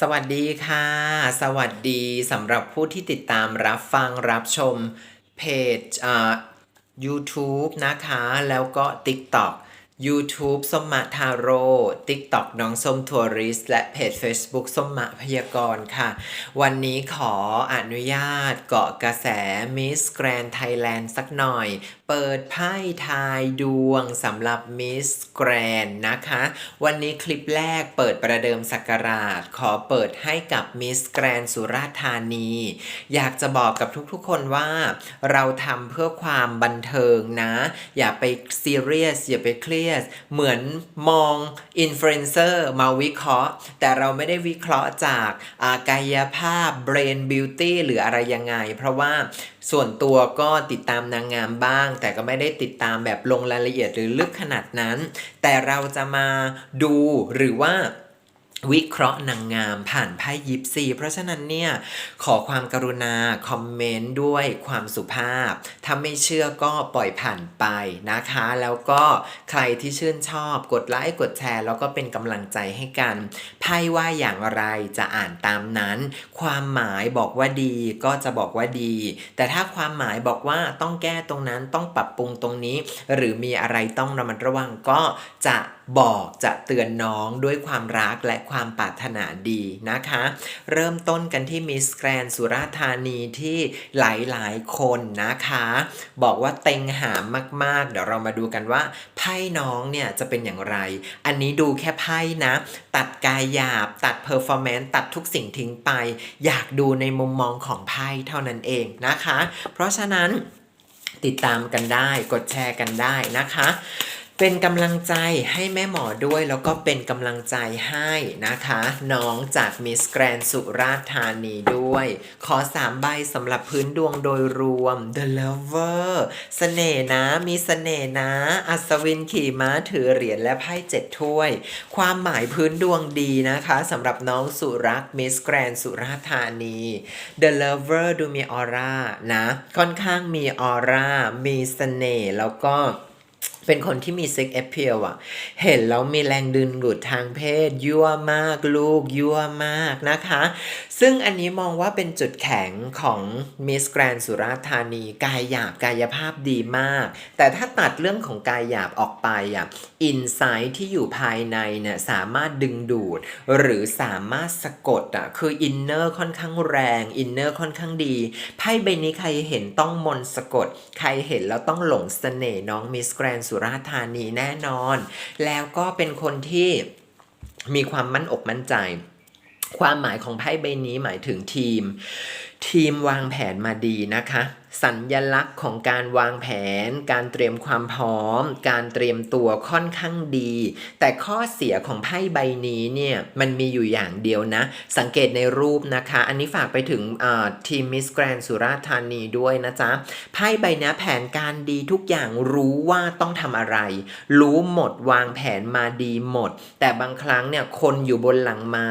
สวัสดีค่ะ สวัสดีสำหรับผู้ที่ติดตามรับฟังรับชมเพจอ่า YouTube นะคะ แล้วก็ TikTok YouTube ส้มมะทาโร่ TikTok น้องส้มทัวริส และเพจ Facebook ส้มมะพยากรณ์ค่ะ วันนี้ขออนุญาตเกาะกระแส Miss Grand Thailand สักหน่อย เปิดไพ่ทายดวงสำหรับ Miss Grand นะคะ วันนี้คลิปแรกเปิดประเดิมสักราช ขอเปิดให้กับ Miss Grand สุราษฎร์ธานี อยากจะบอกกับทุกๆคนว่า เราทำเพื่อความบันเทิงนะ อย่าไปซีเรียสอย่าไปเครียดเหมือนมองอินฟลูเอนเซอร์มาวิเคราะห์ แต่เราไม่ได้วิเคราะห์จากากายภาพ Brain Beauty หรืออะไรยังไง เพราะว่าส่วนตัวก็ติดตามนางงามบ้าง แต่ก็ไม่ได้ติดตามแบบลงรายละเอียดหรือลึกขนาดนั้น แต่เราจะมาดูหรือว่า วิเคราะห์นางงามผ่านไพ่ยิปซี เพราะฉะนั้นเนี่ยขอความกรุณาคอมเมนต์ด้วยความสุภาพ ถ้าไม่เชื่อก็ปล่อยผ่านไปนะคะ แล้วก็ใครที่ชื่นชอบกดไลค์กดแชร์ แล้วก็เป็นกำลังใจให้กันไพ่ว่าอย่างไรจะอ่านตามนั้น ความหมายบอกว่าดีก็จะบอกว่าดี แต่ถ้าความหมายบอกว่าต้องแก้ตรงนั้นต้องปรับปรุงตรงนี้ หรือมีอะไรต้องระมัดระวังก็จะ บอกจะเตือนน้องด้วยความรักและความปรารถนาดีนะคะ เริ่มต้นกันที่มิสแกรนสุราธานีที่หลายๆคนนะคะ บอกว่าเต็งหามมาก ๆ เดี๋ยวเรามาดูกันว่าไพ่น้องเนี่ยจะเป็นอย่างไร อันนี้ดูแค่ไพ่นะ ตัดกายหยาบ ตัดเพอร์ฟอร์แมนซ์ตัดทุกสิ่งทิ้งไป อยากดูในมุมมองของไพ่เท่านั้นเองนะคะ เพราะฉะนั้นติดตามกันได้กดแชร์กันได้นะคะ เป็นกำลังใจให้แม่หมอด้วยแล้วก็เป็นกำลังใจให้นะคะ น้องจากมิสแกรนสุราษฎร์ธานีด้วย ขอสามใบสำหรับพื้นดวงโดยรวม The Lover เสน่ห์นะ มีเสน่ห์นะ อัศวินขี่ม้าถือเหรียญและไพ่เจ็ดถ้วย ความหมายพื้นดวงดีนะคะสำหรับน้องสุรักมิสแกรนสุราษฎร์ธานี The Lover ดูมีออร่านะ ค่อนข้างมีออร่ามีเสน่ห์แล้วก็ เป็นคนที่มีเซ็กแอพเพียลอะเห็นแล้วมีแรงดึงดูดทางเพศ ยั่วมากลูกยั่วมากนะคะซึ่งอันนี้มองว่าเป็นจุดแข็งของมิสแกรนสุราธานี กายหยาบกายภาพดีมาก แต่ถ้าตัดเรื่องของกายหยาบออกไปอะอินไซต์ที่อยู่ภายในเนี่ยสามารถดึงดูด หรือสามารถสะกดอะคืออินเนอร์ค่อนข้างแรงอินเนอร์ค่อนข้างดีไพ่ใบนี้ใครเห็นต้องมนสะกด ใครเห็นแล้วต้องหลงเสน่ห์น้องมิสแกรนสุราธานีแน่นอน แล้วก็เป็นคนที่มีความมั่นอกมั่นใจ ความหมายของไพ่ใบนี้หมายถึงทีม ทีมวางแผนมาดีนะคะ สัญญลักษณ์ของการวางแผน การเตรียมความพร้อม การเตรียมตัวค่อนข้างดี แต่ข้อเสียของไพ่ใบนี้เนี่ยมันมีอยู่อย่างเดียวนะ สังเกตในรูปนะคะ อันนี้ฝากไปถึงทีมมิสแกรนสุราธานีด้วยนะจ๊ะไพ่ใบนี้แผนการดีทุกอย่างรู้ว่าต้องทำอะไร รู้หมดวางแผนมาดีหมด แต่บางครั้งเนี่ยคนอยู่บนหลังม้า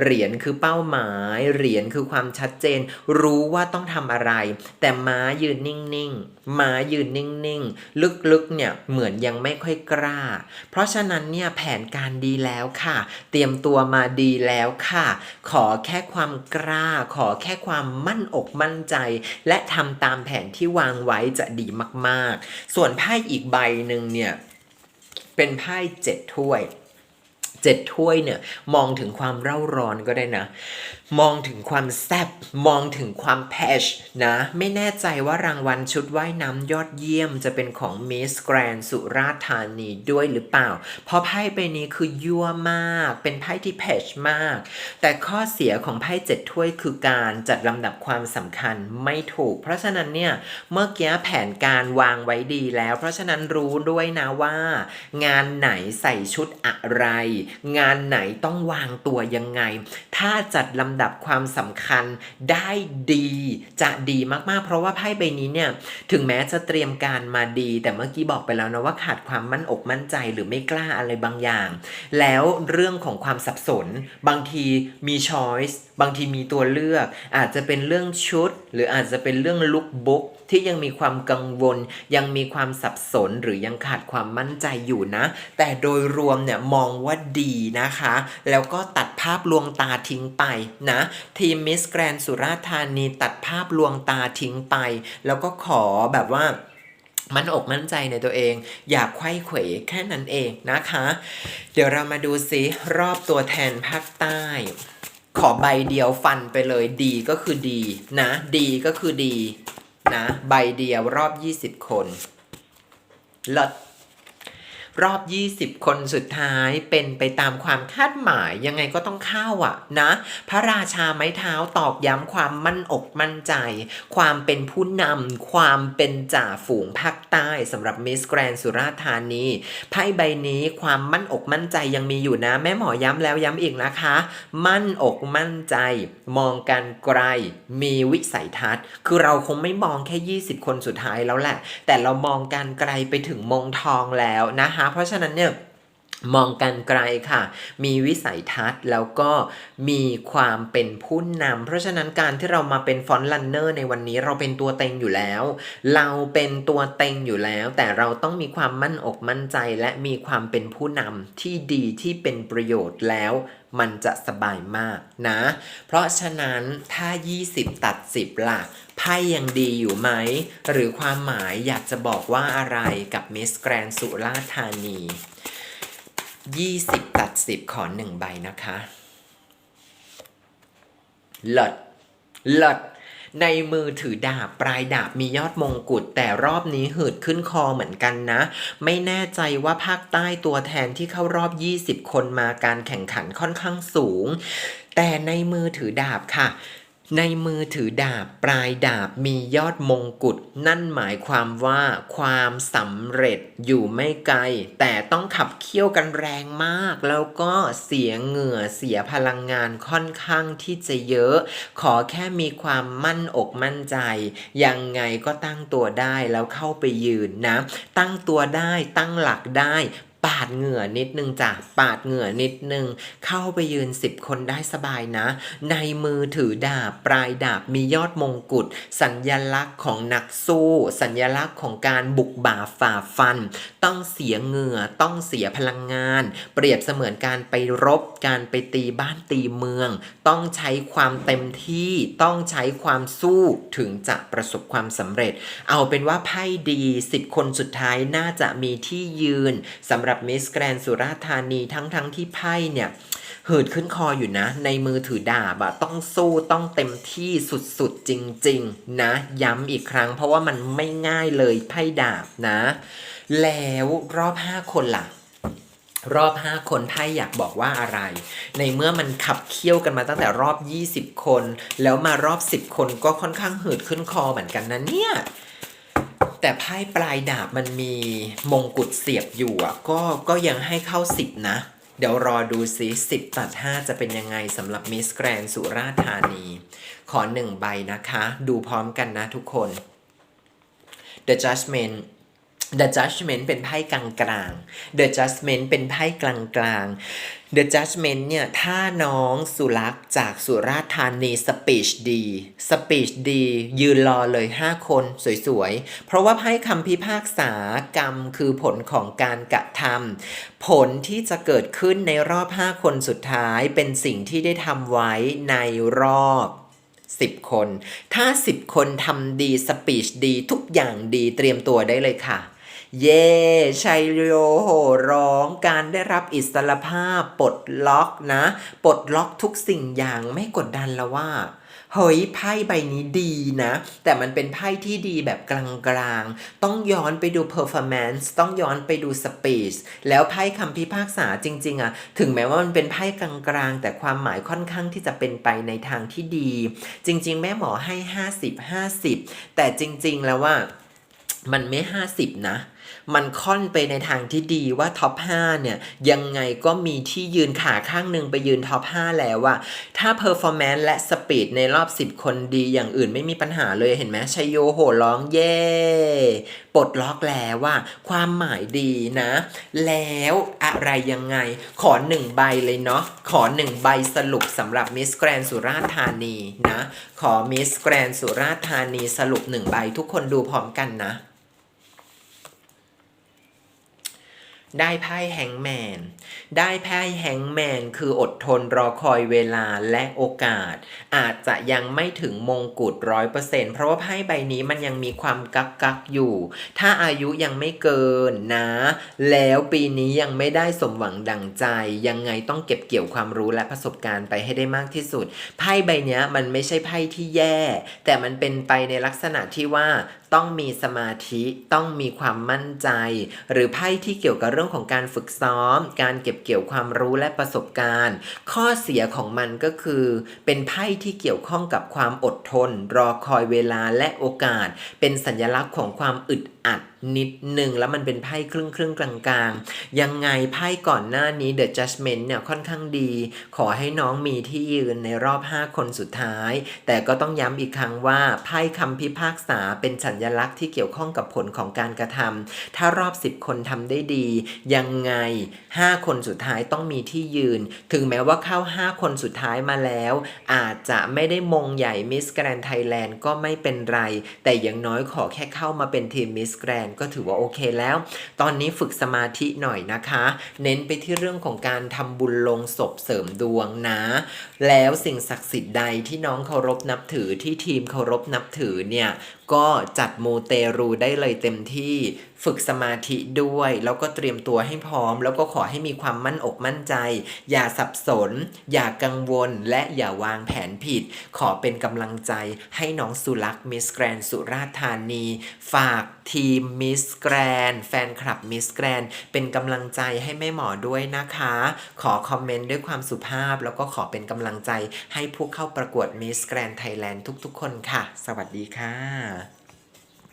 เหรียญคือเป้าหมาย เหรียญคือความชัดเจน รู้ว่าต้องทำอะไร แต่มาายืนนิ่งๆม้ายืนนิ่งๆ ลึกๆ เนี่ยเหมือนยังไม่ค่อยกล้า เพราะฉะนั้นเนี่ยแผนการดีแล้วค่ะ เตรียมตัวมาดีแล้วค่ะ ขอแค่ความกล้า ขอแค่ความมั่นอกมั่นใจ และทำตามแผนที่วางไว้จะดีมากๆ ส่วนไพ่อีกใบหนึ่งเนี่ยเป็นไพ่เจ็ดถ้วยเจ็ดถ้วยเนี่ยมองถึงความเร่าร้อนก็ได้นะ มองถึงความแซบมองถึงความแพชนะ ไม่แน่ใจว่ารางวัลชุดว่ายน้ำยอดเยี่ยมจะเป็นของมิสแกรนสุราธานีด้วยหรือเปล่า เพราะไพ่ใบนี้คือยั่วมาก เป็นไพ่ที่แพชมาก แต่ข้อเสียของไพ่เจ็ดถ้วยคือการจัดลำดับความสำคัญไม่ถูก เพราะฉะนั้นเนี่ยเมื่อกี้แผนการวางไว้ดีแล้ว เพราะฉะนั้นรู้ด้วยนะว่า งานไหนใส่ชุดอะไร งานไหนต้องวางตัวยังไง ถ้าจัดลำดับความสำคัญได้ดีจะดีมากๆ เพราะว่าไพ่ใบนี้เนี่ยถึงแม้จะเตรียมการมาดี แต่เมื่อกี้บอกไปแล้วนะว่าขาดความมั่นอกมั่นใจหรือไม่กล้าอะไรบางอย่าง แล้วเรื่องของความสับสน บางทีมีช้อยส์บางทีมีตัวเลือก อาจจะเป็นเรื่องชุด หรืออาจจะเป็นเรื่องลุคบุ๊กที่ยังมีความกังวล ยังมีความสับสนหรือยังขาดความมั่นใจอยู่นะ แต่โดยรวมเนี่ยมองว่าดีนะคะ แล้วก็ตัดภาพลวงตาททิ้งไปนะ ทีมมิสแกรนสุราธานีตัดภาพลวงตาทิ้งไป แล้วก็ขอแบบว่ามั่นอกมั่นใจในตัวเอง อย่าไข้เขวแค่นั้นเองนะคะ เดี๋ยวเรามาดูซิรอบตัวแทนภาคใต้ ขอใบเดียวฟันไปเลยดีก็คือดีนะ ดีก็คือดีนะ ใบเดียวรอบ 20 คนลิศ รอบ 20 คนสุดท้ายเป็นไปตามความคาดหมายยังไงก็ต้องเข้าอะนะ พระราชาไม้เท้าตอกย้ำความมั่นอกมั่นใจ ความเป็นผู้นำความเป็นจ่าฝูงภาคใต้สำหรับมิสแกรนสุราธานีไพ่ใบนี้ความมั่นอกมั่นใจยังมีอยู่นะ แม่หมอย้ำแล้วย้ำอีกนะคะ มั่นอกมั่นใจ มองกันไกลมีวิสัยทัศน์ คือเราคงไม่มองแค่ 20 คนสุดท้ายแล้วแหละ แต่เรามองการไกลไปถึงมงทองแล้วนะคะเพราะฉะนั้นเนี่ยมองกันไกลค่ะ มีวิสัยทัศน์แล้วก็มีความเป็นผู้นำ เพราะฉะนั้นการที่เรามาเป็นฟอนต์ลันเนอร์ในวันนี้เราเป็นตัวเต็งอยู่แล้ว เราเป็นตัวเต็งอยู่แล้ว แต่เราต้องมีความมั่นอกมั่นใจ และมีความเป็นผู้นำที่ดีที่เป็นประโยชน์แล้วมันจะสบายมากนะ เพราะฉะนั้นถ้า 20 ตัด 10ล่ะ ไพ่ยังดีอยู่ไหม หรือความหมายอยากจะบอกว่าอะไรกับมิสแกรนสุราธานี 20 ตัด 10 ขอหนึ่งใบนะคะเลิศเลิศในมือถือดาบปลายดาบมียอดมงกุฎแต่รอบนี้หืดขึ้นคอเหมือนกันนะ ไม่แน่ใจว่าภาคใต้ตัวแทนที่เข้ารอบ 20 คนมาการแข่งขันค่อนข้างสูง แต่ในมือถือดาบค่ะ ในมือถือดาบปลายดาบมียอดมงกุฎนั่นหมายความว่าความสำเร็จอยู่ไม่ไกล แต่ต้องขับเคี่ยวกันแรงมาก แล้วก็เสียเหงื่อเสียพลังงานค่อนข้างที่จะเยอะ ขอแค่มีความมั่นอกมั่นใจ ยังไงก็ตั้งตัวได้แล้วเข้าไปยืนนะ ตั้งตัวได้ตั้งหลักได้ ปาดเหงื่อนิดนึงจ้ะปาดเหงื่อนิดนึง เข้าไปยืนสิบคนได้สบายนะ ในมือถือดาบ ปลายดาบมียอดมงกุฎสัญญลักษณ์ของนักสู้ สัญญลักษณ์ของการบุกบ่าฝ่าฟัน ต้องเสียเหงื่อต้องเสียพลังงาน เปรียบเสมือนการไปรบ การไปตีบ้านตีเมือง ต้องใช้ความเต็มที่ต้องใช้ความสู้ถึงจะประสบความสำเร็จ เอาเป็นว่าไพ่ดี 10 คนสุดท้ายน่าจะมีที่ยืนสำหรับมิสแกรนสุราธานีทั้งๆทที่ไพ่เนี่ยหืดขึ้นคออยู่นะ ในมือถือดาบอะต้องสู้ต้องเต็มที่สุดๆจริง ๆ นะ ย้ำอีกครั้ง เพราะว่ามันไม่ง่ายเลยไพ่ดาบนะ แล้วรอบ 5 คนล่ะรอบ 5 คนไพ่อยากบอกว่าอะไร ในเมื่อมันขับเคี่ยวกันมาตั้งแต่รอบ 20 คน แล้วมารอบ 10 คนก็ค่อนข้างหืดขึ้นคอเหมือนกันนะเนี่ย แต่ไพ่ปลายดาบมันมีมงกุฎเสียบอยู่อะก็ก็ยังให้เข้าสิบนะ เดี๋ยวรอดูซิสิบตัดห้าจะเป็นยังไงสำหรับมิสแกรนสุราธานี ขอหนึ่งใบนะคะ ดูพร้อมกันนะทุกคน The Judgment The Judgment เป็นไพ่กลางกลางๆ The Judgment เป็นไพ่กลางกลางๆ The Judgment เนี่ย ถ้าน้องสุรักษ์จากสุราธานีสปีชดีสปีชดี ยืนรอเลย 5 คนสวยๆ เพราะว่าไพ่คำพิพากษากรรมคือผลของการกระทำผลที่จะเกิดขึ้นในรอบ 5 คนสุดท้ายเป็นสิ่งที่ได้ทำไว้ในรอบ10คน ถ้า10คนทำดีสปีชดี ทุกอย่างดีเตรียมตัวได้เลยค่ะ เย่ชัยโยโหร้องการได้รับอิสรภาพปลดล็อกนะ ปลดล็อกทุกสิ่งอย่างไม่กดดันแล้วว่าเฮ้ยไพ่ใบนี้ดีนะ แต่มันเป็นไพ่ที่ดีแบบกลางๆ ต้องย้อนไปดู performance ต้องย้อนไปดู speech แล้วไพ่คำพิพากษาจริง ๆอะถึงแม้ว่ามันเป็นไพ่กลางๆ แต่ความหมายค่อนข้างที่จะเป็นไปในทางที่ดี จริง ๆ แม่หมอให้ 50 50 แต่จริง ๆ แล้วว่ามันไม่ 50 นะ มันค่อนไปในทางที่ดีว่าท็อป5เนี่ยยังไงก็มีที่ยืนขาข้างหนึ่งไปยืนท็อป5แล้วอะถ้าเพอร์ฟอร์แมนซ์และสปีดในรอบ 10 คนดีอย่างอื่นไม่มีปัญหาเลยเห็นไหมชัยโยโหร้องเย่ปลดล็อกแล้วว่า ความหมายดีนะ แล้วอะไรยังไง ขอหนึ่งใบเลยเนาะขอหนึ่งใบสรุปสำหรับมิสแกรนสุราษฎร์ธานีนะ ขอมิสแกรนสุราษฎร์ธานีสรุปหนึ่งใบทุกคนดูพร้อมกันนะ ได้ไพ่แฮงแมน ได้ไพ่แฮงแมนคืออดทนรอคอยเวลาและโอกาส อาจจะยังไม่ถึงมงกุฎร้อยเปอร์เซ็นเพราะว่าไพ่ใบนี้มันยังมีความกักกักอยู่ ถ้าอายุยังไม่เกินนะ แล้วปีนี้ยังไม่ได้สมหวังดังใจ ยังไงต้องเก็บเกี่ยวความรู้และประสบการณ์ไปให้ได้มากที่สุด ไพ่ใบนี้มันไม่ใช่ไพ่ที่แย่ แต่มันเป็นไปในลักษณะที่ว่า ต้องมีสมาธิต้องมีความมั่นใจ หรือไพ่ที่เกี่ยวกับเรื่องของการฝึกซ้อม การเก็บเกี่ยวความรู้และประสบการณ์ ข้อเสียของมันก็คือ เป็นไพ่ที่เกี่ยวข้องกับความอดทน รอคอยเวลาและโอกาส เป็นสัญลักษณ์ของความอึดอัด นิดหนึ่งแล้วมันเป็นไพ่ครึ่งครึ่งๆกลางๆ ยังไงไพ่ก่อนหน้านี้ The Judgment เนี่ยค่อนข้างดี ขอให้น้องมีที่ยืนในรอบ 5 คนสุดท้าย แต่ก็ต้องย้ำอีกครั้งว่าไพ่คำพิพากษาเป็นสัญลักษณ์ที่เกี่ยวข้องกับผลของการกระทำถ้ารอบ 10 คนทำได้ดี ยังไง 5 คนสุดท้ายต้องมีที่ยืน ถึงแม้ว่าเข้า 5 คนสุดท้ายมาแล้ว อาจจะไม่ได้มงใหญ่มิสแกรนไทยแลนด์ก็ไม่เป็นไร แต่อย่างน้อยขอแค่เข้ามาเป็นทีมมิสแกรนก็ถือว่าโอเคแล้ว ตอนนี้ฝึกสมาธิหน่อยนะคะ เน้นไปที่เรื่องของการทำบุญลงศพเสริมดวงนะ แล้วสิ่งศักดิ์สิทธิ์ใดที่น้องเคารพนับถือที่ทีมเคารพนับถือเนี่ย ก็จัดมูเตรูได้เลยเต็มที่ฝึกสมาธิด้วย แล้วก็เตรียมตัวให้พร้อม แล้วก็ขอให้มีความมั่นอกมั่นใจ อย่าสับสน อย่ากังวล และอย่าวางแผนผิด ขอเป็นกำลังใจให้น้องสุลักษ์มิสแกรนสุราธานี ฝากทีมมิสแกรนแฟนคลับมิสแกรนเป็นกำลังใจให้แม่หมอด้วยนะคะ ขอคอมเมนต์ด้วยความสุภาพ แล้วก็ขอเป็นกำลังใจให้ผู้เข้าประกวดมิสแกรนไทยแลนด์ทุกๆ คนค่ะ สวัสดีค่ะ